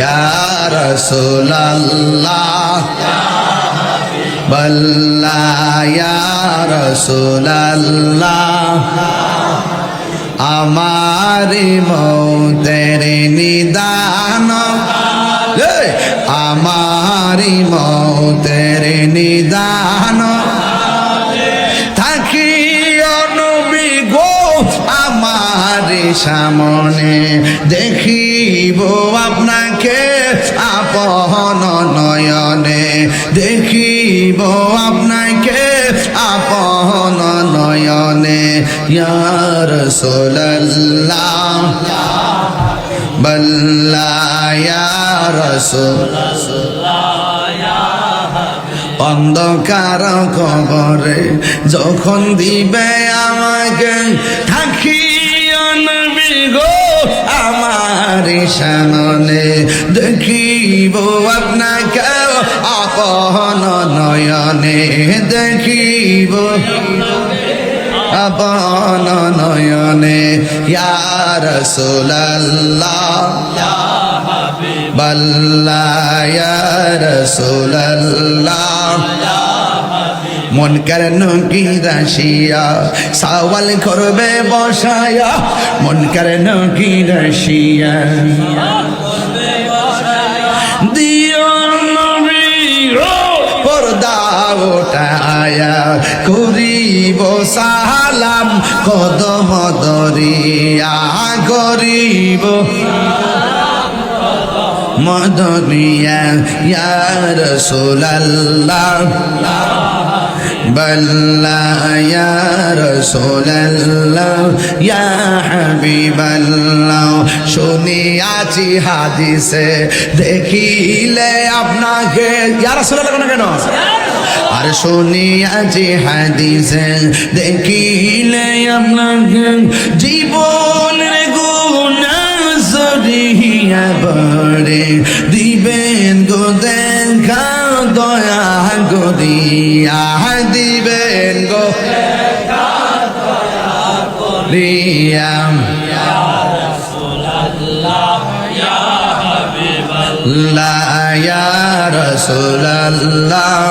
ইয়া রসুল্লাহ বল্লা ইয়া রসুল্লাহ আমারি মৌতের নিদান। এই, মৌতের নিদান। সামনে দেখিব আপনাকে আপন নয়নে। দেখিব আপনাকে আপন নয়নে। ইয়ার সোল্লাহ বল্লা অন্ধকার কবরে যখন দিবে আমাকে, থাকি গো আমার সামনে। দেখিব আপনাকে আপন নয়নে। দেখিব আপন নয়নে। ইয়ার সোল্লাহ বল্লায়ার সোল্লাহ মন কেন কি রাশিয়া, সাওয়াল করবে বসায়া। মন কেন কি রাশিয়া। করিব সালাম কদম দরিয়া, করিব মদনিয়া বল্লা ইয়া রাসূলুল্লাহ, ইয়া হাবিবাল্লাহ। শুনিয়াছি হাদিসে, দেখিলে আপনাকে কেন হাদিসে, দেখিলে আপনাকে, জীবনের গুণা দিবেন গো দেখা, দয়া গরিয়া লিয়াম লা ইয়া রাসূলাল্লাহ।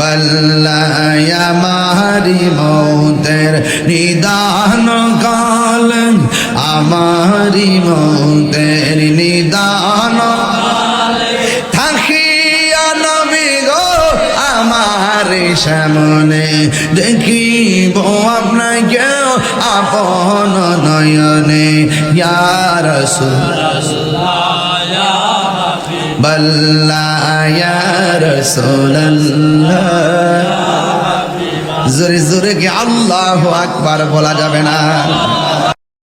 বল্লা ইয়া মাহারি মৌতের নিদান কাল আমারি মৌতের নিদান সামনে দেখিব আপনাকে আপন নয়নে। ইয়ার বল্লা রসোল্লাহ জোরে জোরে কি আল্লাহ আকবার বলা যাবে না?